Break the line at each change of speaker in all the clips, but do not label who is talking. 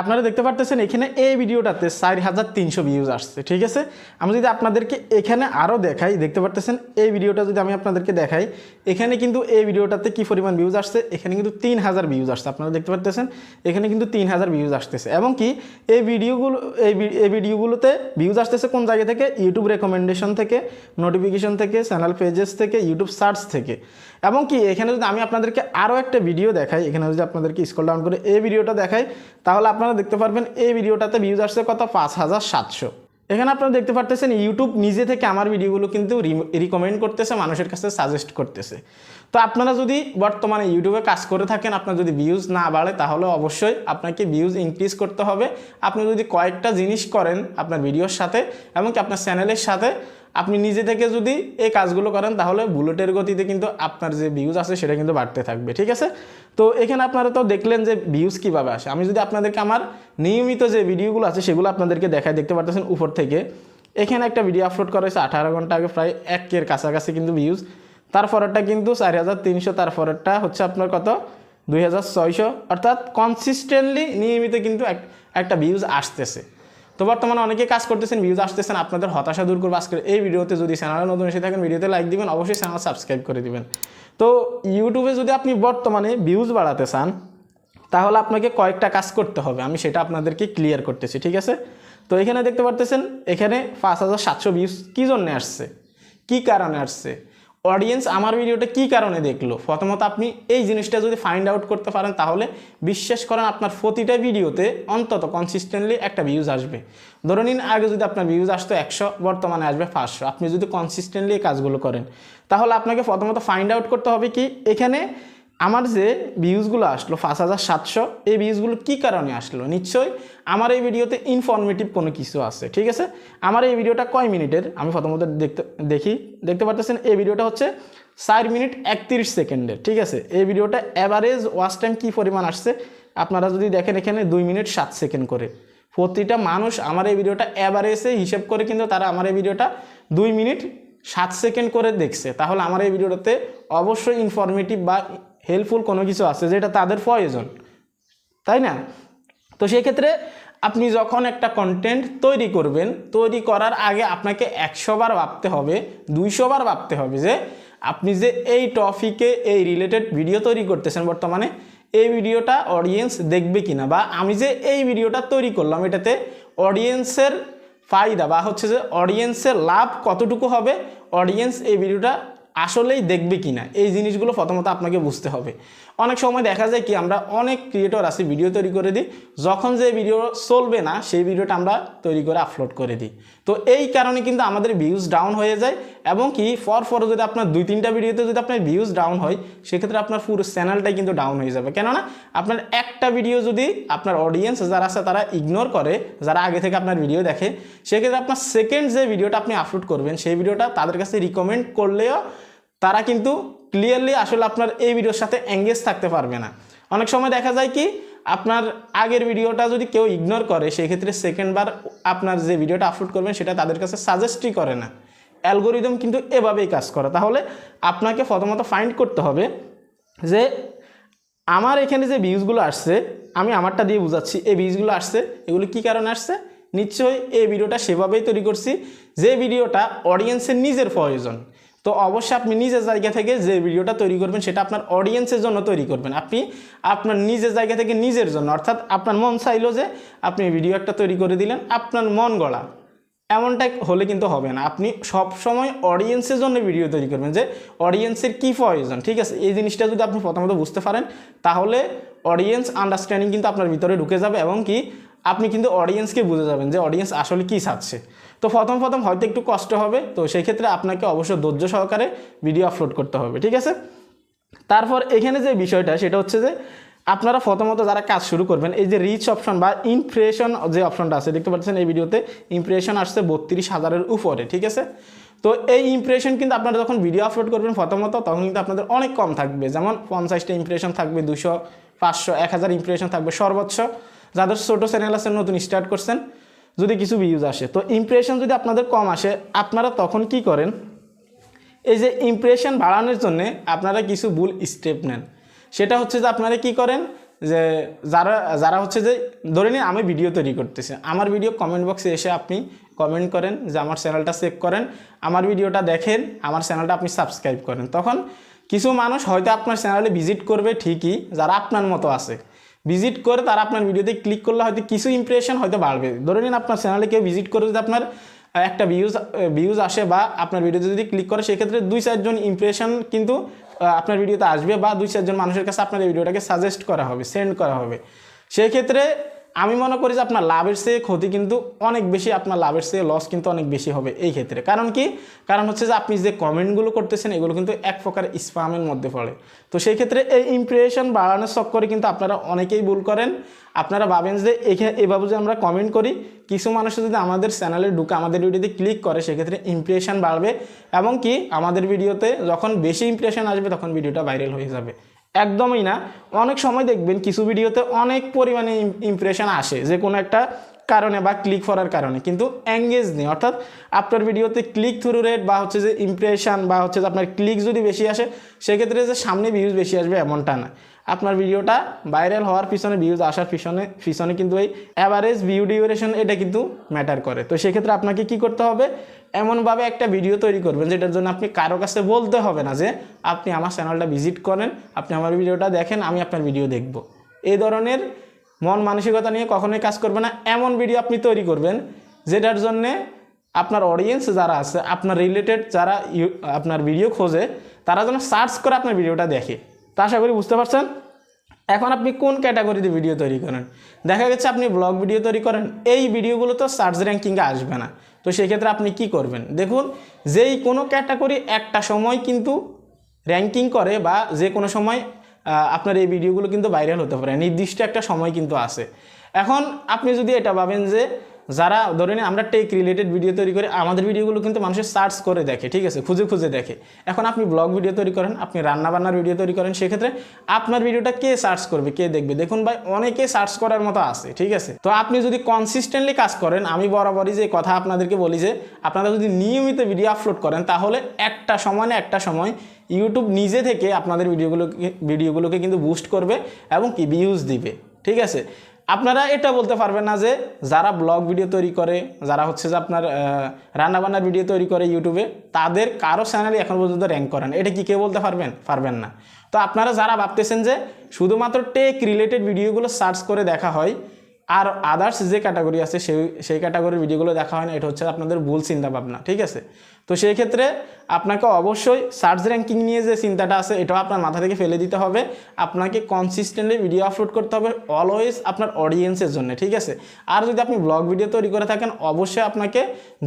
আপনারা দেখতে পারতেছেন এখানে এই ভিডিওটাতে চার হাজার তিনশো ভিউজ আসছে, ঠিক আছে? আমি যদি আপনাদেরকে এখানে আরও দেখাই, দেখতে পারতেছেন এই ভিডিওটা যদি আমি আপনাদেরকে দেখাই, এখানে কিন্তু এই ভিডিওটাতে কি পরিমাণ ভিউজ আসছে? এখানে কিন্তু তিন হাজার ভিউজ আসছে, আপনারা দেখতে পারতেছেন? এখানে কিন্তু তিন হাজার ভিউজ আসতেছে। এবং কি, এই ভিডিওগুলো, এই এই ভিডিওগুলোতে ভিউজ আসতেছে কোন জায়গা থেকে? ইউটিউব রেকমেন্ডেশন থেকে নোটিফিকেশন থেকে চ্যানেল পেজেস থেকে ইউটিউব সার্চ থেকে। এবং কি, এখানে যদি আমি আপনাদেরকে আরও একটা ভিডিও দেখাই, এখানে যদি আপনাদেরকে স্কল ডাউন করে এই ভিডিওটা দেখাই, তাহলে আপনারা দেখতে পারবেন এই ভিডিওটাতে ভিউজ আসছে কত? পাঁচ হাজার সাতশো। এখানে আপনারা দেখতে পারতেছেন ইউটিউব নিজে থেকে আমার ভিডিওগুলো কিন্তু রিকমেন্ড করতেছে, মানুষের কাছে সাজেস্ট করতেছে। তো আপনারা যদি বর্তমানে ইউটিউবে কাজ করে থাকেন, আপনার যদি ভিউজ না বাড়ে, তাহলে অবশ্যই আপনাকে ভিউজ ইনক্রিজ করতে হবে। আপনি যদি কয়েকটা জিনিস করেন আপনার ভিডিওর সাথে এমনকি আপনার চ্যানেলের সাথে আপনি নিজে থেকে যদি এই কাজগুলো করেন, তাহলে বুলেটের গতিতে কিন্তু আপনার যে ভিউজ আছে, সেটা কিন্তু বাড়তে থাকবে, ঠিক আছে? তো এখানে আপনারা তো দেখলেন যে ভিউজ কীভাবে আসে। আমি যদি আপনাদেরকে আমার নিয়মিত যে ভিডিওগুলো আছে, সেগুলো আপনাদেরকে দেখায়, দেখতে পারতেছেন উপর থেকে। এখানে একটা ভিডিও আপলোড করা হয়েছে আঠারো ঘণ্টা আগে, প্রায় একের কাছাকাছি কিন্তু ভিউজ তারপরেরটা কিন্তু চার হাজার তিনশো তারপরেরটা হচ্ছে আপনার কত? দুই হাজার ছয়শো। অর্থাৎ কনসিস্টেন্টলি নিয়মিত কিন্তু এক- একটা ভিউজ আসতেছে। তো বর্তমানে অনেকে কাজ করতেছেন ভিউজ আসতেছেন, আপনাদের হতাশা দূর করব আজকের এই ভিডিওতে। যদি চ্যানেলে নতুন এসে থাকেন, ভিডিওতে লাইক দিবেন, অবশ্যই চ্যানেল সাবস্ক্রাইব করে দিবেন। তো ইউটিউবে যদি আপনি বর্তমানে ভিউজ বাড়াতে চান, তাহলে আপনাকে কয়েকটা কাজ করতে হবে। আমি সেটা আপনাদেরকে ক্লিয়ার করতেছি, ঠিক আছে? তো এখানে দেখতে পারতেছেন, এখানে পাঁচ হাজার সাতশো ভিউজ কী জন্যে আসছে? কী কারণে আসছে? অডিয়েন্স আমার ভিডিওটা কি কারণে দেখল? প্রথমত আপনি এই জিনিসটা যদি ফাইন্ড আউট করতে পারেন, তাহলে বিশ্বাস করেন আপনার প্রতিটা ভিডিওতে অন্তত কনসিস্টেন্টলি একটা ভিউজ আসবে। ধরে নিন আগে যদি আপনার ভিউজ আসতো একশো, বর্তমানে আসবে পাঁচশো। আপনি যদি কনসিস্টেন্টলি এই কাজগুলো করেন, তাহলে আপনাকে প্রথমত ফাইন্ড আউট করতে হবে কি, এখানে আমার যে ভিউজগুলো আসলো পাঁচ হাজার সাতশো, এই ভিউজগুলো কী কারণে আসলো? নিশ্চয়ই আমার এই ভিডিওতে ইনফরমেটিভ কোনো কিছু আছে, ঠিক আছে? আমার এই ভিডিওটা কয় মিনিটের? আমি প্রথমত দেখতে, দেখি, দেখতে পারতেছেন, এই ভিডিওটা হচ্ছে চার মিনিট একত্রিশ সেকেন্ডের, ঠিক আছে? এই ভিডিওটা অ্যাভারেজ ওয়াচ টাইম কী পরিমাণ আসছে? আপনারা যদি দেখেন এখানে দুই মিনিট সাত সেকেন্ড করে। প্রতিটা মানুষ আমার এই ভিডিওটা অ্যাভারেজে হিসেব করে কিন্তু তারা আমার এই ভিডিওটা দুই মিনিট সাত সেকেন্ড করে দেখছে। তাহলে আমার এই ভিডিওটাতে অবশ্যই ইনফরমেটিভ বা হেল্পফুল কোনো কিছু আছে যেটা তাদের প্রয়োজন, তাই না? তো সেক্ষেত্রে আপনি যখন একটা কন্টেন্ট তৈরি করবেন, তৈরি করার আগে আপনাকে একশো বার ভাবতে হবে, দুইশো বার ভাবতে হবে যে আপনি যে এই টপিকে এই রিলেটেড ভিডিও তৈরি করতেছেন বর্তমানে, এই ভিডিওটা অডিয়েন্স দেখবে কিনা? বা আমি যে এই ভিডিওটা তৈরি করলাম, এটাতে অডিয়েন্সের ফায়দা বা হচ্ছে যে অডিয়েন্সের লাভ কতটুকু হবে অডিয়েন্স এই ভিডিওটা আসলেই দেখবে কিনা? এই জিনিসগুলো প্রথমত আপনাকে বুঝতে হবে। অনেক সময় দেখা যায় কি, আমরা অনেক ক্রিয়েটর আছি ভিডিও তৈরি করে দিই। যখন যে ভিডিও চলবে না, সেই ভিডিওটা আমরা তৈরি করে আপলোড করে দিই। তো এই কারণে কিন্তু আমাদের ভিউজ ডাউন হয়ে যায় এবং কি ফর ফর যদি আপনার দুই তিনটা ভিডিওতে যদি আপনার ভিউজ ডাউন হয়, সেক্ষেত্রে আপনার পুরো চ্যানেলটাই কিন্তু ডাউন হয়ে যাবে। কেননা, আপনার একটা ভিডিও যদি আপনার অডিয়েন্স যারা আছে, তারা ইগনোর করে, যারা আগে থেকে আপনার ভিডিও দেখে, সেক্ষেত্রে আপনার সেকেন্ড যে ভিডিওটা আপনি আপলোড করবেন, সেই ভিডিওটা তাদের কাছে রিকমেন্ড করলেও তারা কিন্তু ক্লিয়ারলি আসলে আপনার এই ভিডিওর সাথে এঙ্গেজ থাকতে পারবে না। অনেক সময় দেখা যায় কি, আপনার আগের ভিডিওটা যদি কেউ ইগনোর করে, সেক্ষেত্রে সেকেন্ডবার আপনার যে ভিডিওটা আপলোড করবেন, সেটা তাদের কাছে সাজেস্টই করে না। অ্যালগোরিদম কিন্তু এভাবেই কাজ করে। তাহলে আপনাকে প্রথমত ফাইন্ড করতে হবে যে, আমার এখানে যে ভিউজগুলো আসছে, আমি আমারটা দিয়ে বুঝাচ্ছি, এই ভিউজগুলো আসছে, এগুলো কি কারণে আসছে? নিশ্চয়ই এই ভিডিওটা সেভাবেই তৈরি করছি, যে ভিডিওটা অডিয়েন্সের নিজের প্রয়োজন। তো অবশ্যই আপনি নিজের জায়গা থেকে যে ভিডিওটা তৈরি করবেন, সেটা আপনার অডিয়েন্সের জন্য তৈরি করবেন। আপনি আপনার নিজের জায়গা থেকে নিজের জন্য, অর্থাৎ আপনার মন চাইলো যে আপনি ভিডিও একটা তৈরি করে দিলেন, আপনার মন গড়া। এমনটা হলে কিন্তু হবে না। আপনি সব সময় অডিয়েন্সের জন্য ভিডিও তৈরি করবেন যে অডিয়েন্সের কী প্রয়োজন, ঠিক আছে? এই জিনিসটা যদি আপনি প্রথমত বুঝতে পারেন, তাহলে অডিয়েন্স আন্ডারস্ট্যান্ডিং কিন্তু আপনার ভিতরে ঢুকে যাবে এবং কি আপনি কিন্তু অডিয়েন্সকে বুঝে যাবেন যে অডিয়েন্স আসলে কী চাচ্ছে। তো প্রথম প্রথম হয়তো একটু কষ্ট হবে, তো সেই ক্ষেত্রে আপনাকে অবশ্যই ধৈর্য সহকারে ভিডিও আপলোড করতে হবে, ঠিক আছে? তারপর এখানে যে বিষয়টা, সেটা হচ্ছে যে আপনারা প্রথমত যারা কাজ শুরু করবেন, এই যে রিচ অপশন বা ইমপ্রেশন যে অপশনটা আছে, দেখতে পাচ্ছেন এই ভিডিওতে ইমপ্রেশন আসছে বত্রিশ হাজারের উপরে, ঠিক আছে? তো এই ইমপ্রেশন কিন্তু আপনারা যখন ভিডিও আপলোড করবেন প্রথমত, তখন কিন্তু আপনাদের অনেক কম থাকবে, যেমন পঞ্চাশটা ইমপ্রেশন থাকবে, দুশো, পাঁচশো, এক হাজার ইমপ্রেশন থাকবে সর্বোচ্চ। যাদের ছোটো চ্যানেল আছে, নতুন স্টার্ট করছেন, যদি কিছু ভিউজ আসে। তো ইমপ্রেশন যদি আপনাদের কম আসে, আপনারা তখন কি করেন? এই যে ইমপ্রেশন বাড়ানোর জন্যে আপনারা কিছু ভুল স্টেপ নেন। সেটা হচ্ছে যে আপনারা কি করেন? যে যারা যারা হচ্ছে যে, ধরে নিন আমি ভিডিও তৈরি করতেছি। আমার ভিডিও কমেন্ট বক্সে এসে আপনি কমেন্ট করেন যে আমার চ্যানেলটা চেক করেন। আমার ভিডিওটা দেখেন, আমার চ্যানেলটা আপনি সাবস্ক্রাইব করেন। তখন কিছু মানুষ হয়তো আপনার চ্যানেলে ভিজিট করবে ঠিকই, যারা আপনার মতো আছে। ভিজিট করে তারা আপনার ভিডিওতে ক্লিক করলে হয়তো কিছু ইমপ্রেশন হয়তো বাড়বে। ধরে নিন আপনার চ্যানেলে কেউ ভিজিট করে যদি আপনার একটা ভিউজ ভিউজ আসে বা আপনার ভিডিওতে যদি ক্লিক করে, সেক্ষেত্রে দুই চারজন ইমপ্রেশন কিন্তু আপনার ভিডিওতে আসবে বা দুই চারজন মানুষের কাছে আপনার এই ভিডিওটাকে সাজেস্ট করা হবে সেন্ড করা হবে। সেই ক্ষেত্রে আমি মনে করি যে আপনার লাভের চেয়ে ক্ষতি কিন্তু অনেক বেশি, আপনার লাভের চেয়ে লস কিন্তু অনেক বেশি হবে এই ক্ষেত্রে। কারণ কি? কারণ হচ্ছে যে আপনি যে কমেন্টগুলো করতেছেন, এগুলো কিন্তু এক প্রকার স্পামের মধ্যে পড়ে। তো সেই ক্ষেত্রে এই ইমপ্রেশন বাড়ানোর চক্করে কিন্তু আপনারা অনেকেই ভুল করেন। আপনারা ভাবেন যে এভাবে যে আমরা কমেন্ট করি, কিছু মানুষ যদি আমাদের চ্যানেলে ঢুকে আমাদের ভিডিওতে ক্লিক করে, সেক্ষেত্রে ইমপ্রেশন বাড়বে। এবং কি? আমাদের ভিডিওতে যখন বেশি ইমপ্রেশন আসবে, তখন ভিডিওটা ভাইরাল হয়ে যাবে। একদমই না। অনেক সময় দেখবেন কিছু ভিডিওতে অনেক পরিমাণে ইমপ্রেশন আসে যে কোনো একটা কারণে বা ক্লিক করার কারণে। কিন্তু অ্যাঙ্গেজ নেই। অর্থাৎ আপনার ভিডিওতে ক্লিক থ্রু রেট বা হচ্ছে যে ইমপ্রেশন বা হচ্ছে যে আপনার ক্লিক যদি বেশি আসে, সেক্ষেত্রে যে সামনে ভিউজ বেশি আসবে এমনটা না। আপনার ভিডিওটা ভাইরাল হওয়ার পিছনে ভিউজ আসার পিছনে পিছনে কিন্তু এই অ্যাভারেজ ভিউ ডিউরেশন এটা কিন্তু ম্যাটার করে। তো সেক্ষেত্রে আপনাকে কি করতে হবে? এমনভাবে একটা ভিডিও তৈরি করবেন, যেটার জন্য আপনি কারও কাছে বলতে হবে না যে, আপনি আমার চ্যানেলটা ভিজিট করেন, আপনি আমার ভিডিওটা দেখেন, আমি আপনার ভিডিও দেখব। এই ধরনের মন মানসিকতা নিয়ে কখনোই কাজ করবে না। এমন ভিডিও আপনি তৈরি করবেন, যেটার জন্যে আপনার অডিয়েন্স যারা আছে, আপনার রিলেটেড যারা আপনার ভিডিও খোঁজে, তারা যেন সার্চ করে আপনার ভিডিওটা দেখে। তা আশা করি বুঝতে পারছেন? এখন আপনি কোন ক্যাটাগরিতে ভিডিও তৈরি করেন? দেখা গেছে আপনি ব্লগ ভিডিও তৈরি করেন, এই ভিডিওগুলো তো সার্চ র্যাঙ্কিংয়ে আসবে না। তো সেক্ষেত্রে আপনি কি করবেন? দেখুন, যেই কোনো ক্যাটাগরি একটা সময় কিন্তু র্যাঙ্কিং করে বা যে কোনো সময় আপনার এই ভিডিওগুলো কিন্তু ভাইরাল হতে পারে। নির্দিষ্ট একটা সময় কিন্তু আছে। এখন আপনি যদি এটা ভাবেন যে যারা, ধরে নিন আমরা টেক রিলেটেড ভিডিও তৈরি করি, আমাদের ভিডিওগুলো কিন্তু মানুষের সার্চ করে দেখে, ঠিক আছে? খুঁজে খুঁজে দেখে। এখন আপনি ব্লগ ভিডিও তৈরি করেন, আপনি রান্নাবান্নার ভিডিও তৈরি করেন, সেক্ষেত্রে আপনার ভিডিওটা কে সার্চ করবে, কে দেখবে? দেখুন ভাই, অনেকে সার্চ করার মতো আছে, ঠিক আছে? তো আপনি যদি কনসিস্টেন্টলি কাজ করেন, আমি বরাবরই যে কথা আপনাদেরকে বলি যে, আপনারা যদি নিয়মিত ভিডিও আপলোড করেন, তাহলে একটা সময় না একটা সময় ইউটিউব নিজে থেকে আপনাদের ভিডিওগুলোকে ভিডিওগুলোকে কিন্তু বুস্ট করবে এবং কি ভিউজ দিবে, ঠিক আছে? আপনারা এটা বলতে পারবেন না যে যারা ব্লগ ভিডিও তৈরি করে, যারা হচ্ছে যে আপনার রান্নাবান্নার ভিডিও তৈরি করে ইউটিউবে, তাদের কারও চ্যানেলে এখন পর্যন্ত র্যাঙ্ক করেন। এটা কি কেউ বলতে পারবেন? পারবেন না। তো আপনারা যারা ভাবতেছেন যে শুধুমাত্র টেক রিলেটেড ভিডিওগুলো সার্চ করে দেখা হয়, আর আদার্স যে ক্যাটাগরি আছে, সেই সেই ক্যাটাগরির ভিডিওগুলো দেখা হয় না, এটা হচ্ছে আপনাদের ভুল চিন্তা ভাবনা ঠিক আছে? তো সেই ক্ষেত্রে আপনাকে অবশ্যই সার্চ র্যাঙ্কিং নিয়ে যে চিন্তাটা আছে, এটাও আপনার মাথা থেকে ফেলে দিতে হবে। আপনাকে কনসিস্টেন্টলি ভিডিও আপলোড করতে হবে অলওয়েজ আপনার অডিয়েন্সের জন্য, ঠিক আছে? আর যদি আপনি ব্লগ ভিডিও তৈরি করে থাকেন, অবশ্যই আপনাকে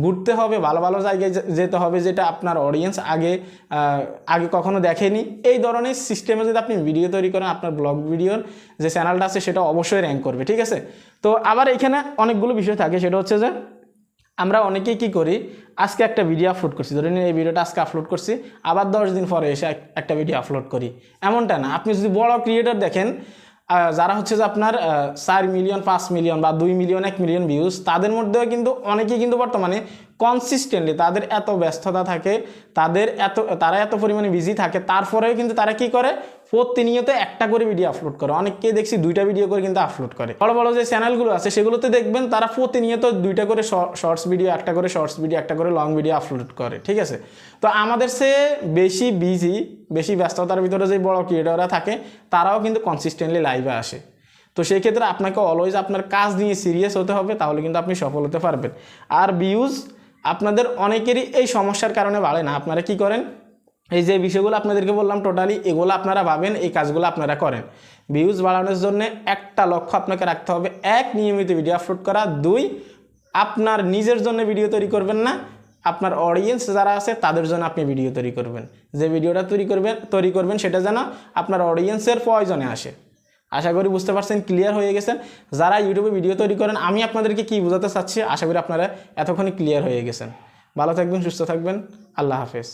ঘুরতে হবে, ভালো ভালো জায়গায় যেতে হবে যেটা আপনার অডিয়েন্স আগে আগে কখনো দেখেনি। এই ধরনের সিস্টেমে যদি আপনি ভিডিও তৈরি করেন, আপনার ব্লগ ভিডিওর যে চ্যানেলটা আছে, সেটা অবশ্যই র্যাঙ্ক করবে, ঠিক আছে? তো আবার এখানে অনেকগুলো বিষয় থাকে, সেটা হচ্ছে যে আমরা অনেকেই কি করি, আজকে একটা ভিডিও আপলোড করছি, ধরে নিন এই ভিডিওটা আজকে আপলোড করছি, আবার দশ দিন পরে এসে এক- একটা ভিডিও আপলোড করি। এমনটা না, আপনি যদি বড় ক্রিয়েটর দেখেন যারা হচ্ছে যে আপনার চার মিলিয়ন পাঁচ মিলিয়ন বা দুই মিলিয়ন এক মিলিয়ন ভিউজ তাদের মধ্যেও কিন্তু অনেকেই কিন্তু বর্তমানে কনসিস্টেন্টলি তাদের এত ব্যস্ততা থাকে, তাদের এত, তারা এত পরিমাণে বিজি থাকে, তারপরেও কিন্তু তারা কি করে? প্রতিনিয়ত একটা করে ভিডিও আপলোড করে। অনেককেই দেখছি দুইটা ভিডিও করে কিন্তু আপলোড করে। বড় বড় যে চ্যানেলগুলো আছে, সেগুলোতে দেখবেন তারা প্রতিনিয়ত দুইটা করে শর্টস ভিডিও একটা করে শর্টস ভিডিও একটা করে লং ভিডিও আপলোড করে, ঠিক আছে? তো আমাদের সে বেশি বিজি বেশি ব্যস্ততার ভিতরে যে বড় ক্রিয়েটররা থাকে, তারাও কিন্তু কনসিস্টেন্টলি লাইভে আসে। তো সেই ক্ষেত্রে আপনাকে অলওয়েজ আপনার কাজ নিয়ে সিরিয়াস হতে হবে, তাহলে কিন্তু আপনি সফল হতে পারবেন। আর ভিউজ আপনাদের অনেকেরই এই সমস্যার কারণে বাড়ে না। আপনারা কি করেন? এই যে বিষয়গুলো আপনাদেরকে বললাম টোটালি এগুলো আপনারা ভাবেন, এই কাজগুলো আপনারা করেন। ভিউজ বাড়ানোর জন্য একটা লক্ষ্য আপনাকে রাখতে হবে। এক, নিয়মিত ভিডিও আপলোড করা। দুই, আপনার নিজের জন্য ভিডিও তৈরি করবেন না। আপনার অডিয়েন্স যারা আছে, তাদের জন্য আপনি ভিডিও তৈরি করবেন। যে ভিডিওটা তৈরি করবেন তৈরি করবেন, সেটা যেন আপনার অডিয়েন্সের প্রয়োজনে আসে। আশা করি বুঝতে পারছেন ক্লিয়ার হয়ে গেছেন যারা ইউটিউবে ভিডিও তৈরি করেন, আমি আপনাদেরকে কি বোঝাতে চাচ্ছি, আশা করি আপনারা এতক্ষণই ক্লিয়ার হয়ে গেছেন। ভালো থাকবেন, সুস্থ থাকবেন। আল্লাহ হাফেজ।